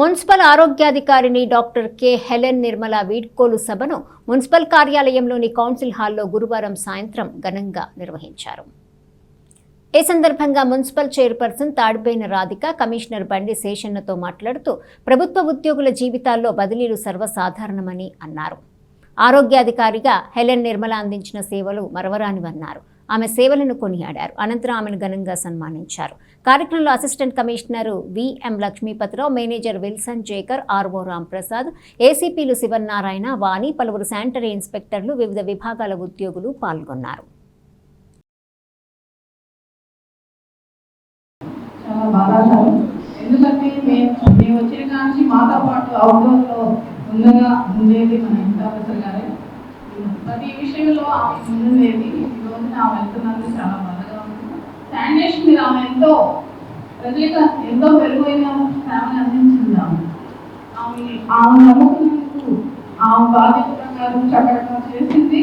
Municipal ఆరోగ్యాధికారిని doctor K Helen Nirmala వీడ్కోలు సభను మున్సిపల్ కార్యాలయంలోని కౌన్సిల్ హాల్లో గురువారం సాయంత్రం ఘనంగా నిర్వహించారు. ఈ సందర్భంగా municipal chairperson Tadipoyina Radhika commissioner Bandi శేషన్నతో మాట్లాడుతూ ప్రభుత్వ ఉద్యోగుల జీవితాల్లో బదిలీలు సర్వసాధారణమని అన్నారు. ఆరోగ్యాధికారిగా హెలెన్ నిర్మల అందించిన సేవలు మరవరానివన్నారు. ఆమె సేవలను కొనియాడారు. అనంతరం ఆమెను ఘనంగా సన్మానించారు. కార్యక్రమంలో assistant commissioner VM Lakshmipathirao manager Wilson Jaker RO Ramprasad ఏసీపీలు Sivannarayana Vani పలువురు శానిటరీ ఇన్స్పెక్టర్లు వివిధ విభాగాల ఉద్యోగులు పాల్గొన్నారు. ఎందుకంటే మేము మేము వచ్చిన కానీ మాతో పాటు అవుట్డోర్లో ముందుగా ఉండేది మన ఇంటి గారే. గారే ప్రతి విషయంలో ఆమె ముందుండేది. ఈ రోజున ఆమె వెళ్తున్నందుకు చాలా బాధగా ఉంది. శానిటేషన్ మీద ఆమె ఎంతో ప్రజలకు ఎంతో మెరుగైన సేవలు అందించింది ఆమె. ఆమె ఆమె నమ్ముకున్నందుకు ఆమె బాధ్యత ప్రకారం చక్కగా చేసింది.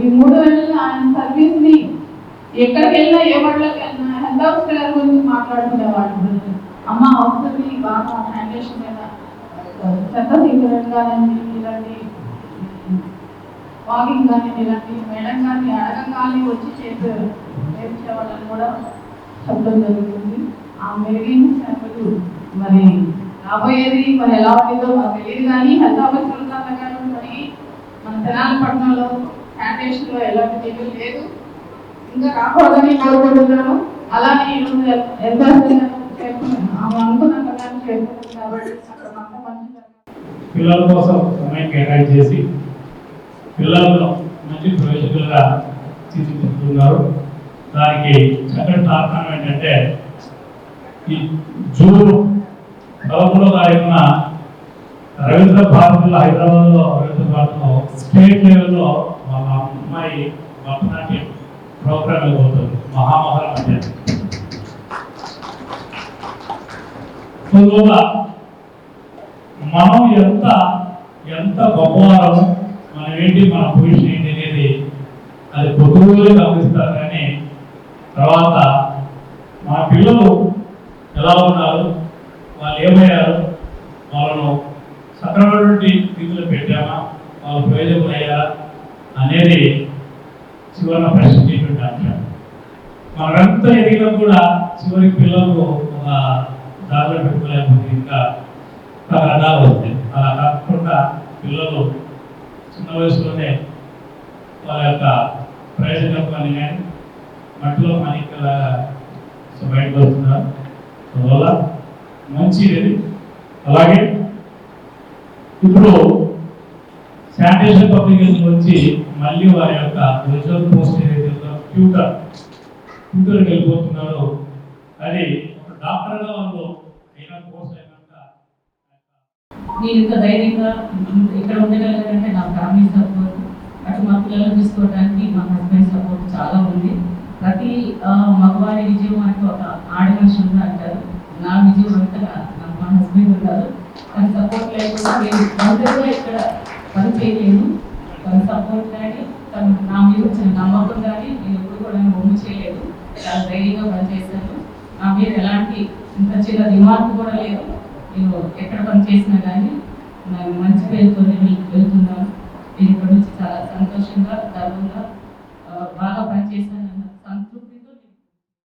ఈ మూడు నెలలు ఆయన సర్వీస్ని ఎక్కడికి వెళ్ళినా ఏ బడిలోకి వెళ్ళినా హెల్త్ హాస్పిటల్ గురించి మాట్లాడుకునేవాళ్ళు అమ్మ వస్తుంది బాగా శానిటేషన్ మీద చెత్త తీయడం కానీ వాకింగ్ కానీ ఇలాంటి మేడం కానీ అడగంగానే వచ్చి చేసే నేర్చేవాళ్ళని కూడా చెప్పడం జరుగుతుంది. ఆ మెరుగైన సేవలు మరి రాబోయేది మరి ఎలా ఉండేదో మాకు తెలియదు కానీ హెల్త్ ఆఫీసర్ గారు మరి మన తెనాలి పట్టణంలో శానిటేషన్లో ఎలాంటి తెగులు లేదు. ఇంకా రాకూడదని కోరుకుంటున్నాను. అలానే ఈరోజు ఎంత ఆమె అనుకున్న చేరుకుంటుంది కాబట్టి అక్కడ మంచి పిల్లల కోసం సమయం కేటాయించేసి పిల్లలను మంచి ప్రయోజకులుగా తీర్చిదిద్దుతున్నారు. దానికి చక్కటి కారణం ఏంటంటే ఈ జూన్ పదమూడో తారీఖున రవీంద్ర భారతిలో హైదరాబాద్లో రవీంద్ర భారతిలో స్టేట్ లెవెల్లో వాళ్ళ అమ్మాయి భరతనాట్యం ప్రోగ్రామ్ వెళ్ళబోతుంది మహామహల మధ్య మనం ఎంత ఎంత గొప్పవారము మనం ఏంటి మన పొజిషన్ ఏంటి అనేది అది పొద్దుగోలు గమనిస్తారు కానీ తర్వాత మన పిల్లలు ఎలా ఉన్నారు వాళ్ళు ఏమయ్యారు వాళ్ళను సక్రమైనటువంటి స్థితిలో పెట్టామా వాళ్ళు ప్రయోజనం అయ్యారా అనేది చివరిన ప్రశ్నించేటువంటి అంశం. మనమంతా ఎదిగినా కూడా చివరికి పిల్లలకు ఒక దారిలో పెట్టుకోలేకపోతే ఇంకా రకరకాలు వస్తాయి అలా కాకుండా పిల్లలు చిన్న వయసులోనే వాళ్ళ యొక్క ప్రయోజనత్వాన్ని కానీ మట్టిలో మాణిక్యలాగా బయటకు వస్తున్నారు అందువల్ల మంచిది అలాగే ఇప్పుడు శానిటేషన్ పబ్లికేషన్ వచ్చి మళ్ళీ వారి యొక్క రిజర్వ్ పోస్ట్ ఏదైతే ఉందో ట్యూటర్ ట్యూటర్కి వెళ్ళిపోతున్నారో అది ఒక డాక్టర్గా వాళ్ళు అయినా కోర్స్ అయినాక నేను ఇంత ధైర్యంగా ఇక్కడ ఉండగలిగానంటే నా ఫ్యామిలీ సపోర్ట్ అటు మా పిల్లలను చూసుకోవడానికి మా హస్బెండ్ సపోర్ట్ చాలా ఉంది. ప్రతి మగవారి విజయం అంటూ ఒక ఆడమనిషి ఉంది అంటారు? నా విజయం అంతగా నాకు మా హస్బెండ్ ఉన్నారు తన సపోర్ట్ లేకుండా నేను ఇక్కడ పని చేయలేను. తన సపోర్ట్ కానీ తను నా మీద వచ్చిన నమ్మకం కానీ నేను ఎప్పుడు కూడా ఒమ్ము చేయలేదు. చాలా ధైర్యంగా పనిచేశాను. నా మీద ఎలాంటి ఇంత చిన్న రిమార్క్ కూడా లేదు. నేను ఎక్కడ పని చేసినా కానీ నాకు మంచి పేరుతోనే వెళ్తున్నాను